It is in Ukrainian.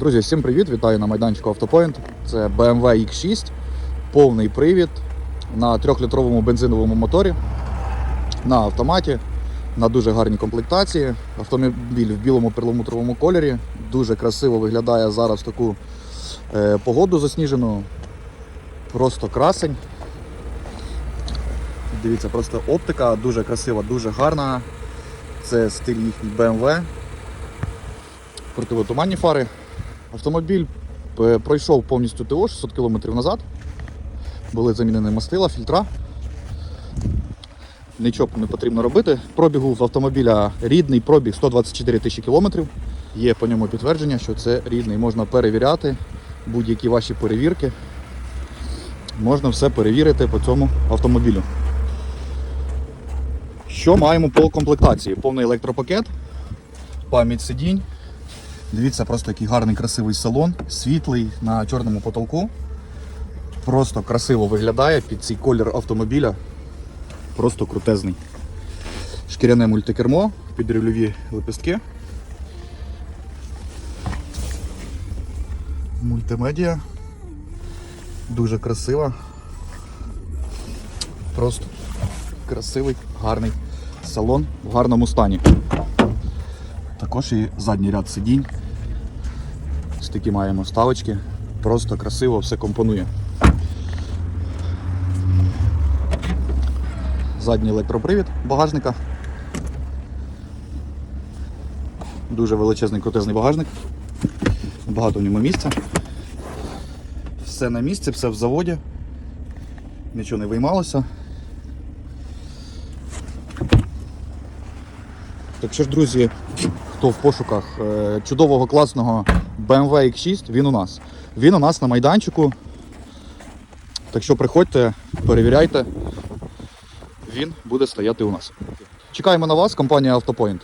Друзі, всім привіт! Вітаю на майданчику Автопоінт. Це BMW X6, повний привід на 3-літровому бензиновому моторі на автоматі, на дуже гарній комплектації. Автомобіль в білому перламутровому кольорі. Дуже красиво виглядає зараз таку е, погоду засніжену. Просто красень. Дивіться, просто оптика дуже красива, дуже гарна. Це стиль їхній BMW. Противотуманні фари. Автомобіль е, пройшов повністю ТО 600 км назад. Були замінені мастила, фільтра. Нічого не потрібно робити. Пробігу в автомобіля рідний пробіг 124 тисячі кілометрів. Є по ньому підтвердження, що це рідний. Можна перевіряти будь-які ваші перевірки. Можна все перевірити по цьому автомобілю. Що маємо по комплектації? Повний електропакет, пам'ять сидінь. Дивіться, просто який гарний красивий салон, світлий на чорному потолку. Просто красиво виглядає під цей колір автомобіля. Просто крутезний. Шкіряне мультикермо, підрульові лепестки. Мультимедіа. Дуже красива. Просто красивий, гарний салон в гарному стані. Також і задній ряд сидінь. Ось такі маємо ставочки. Просто красиво все компонує. Задній електропривід багажника. Дуже величезний крутезний багажник. Багато в ньому місця. Все на місці, все в заводі. Нічого не виймалося. Так що ж, друзі, хто в пошуках е, чудового класного BMW X6, він у нас. Він у нас на майданчику. Так що приходьте, перевіряйте. Він буде стояти у нас. Чекаємо на вас, компанія Автопоінт.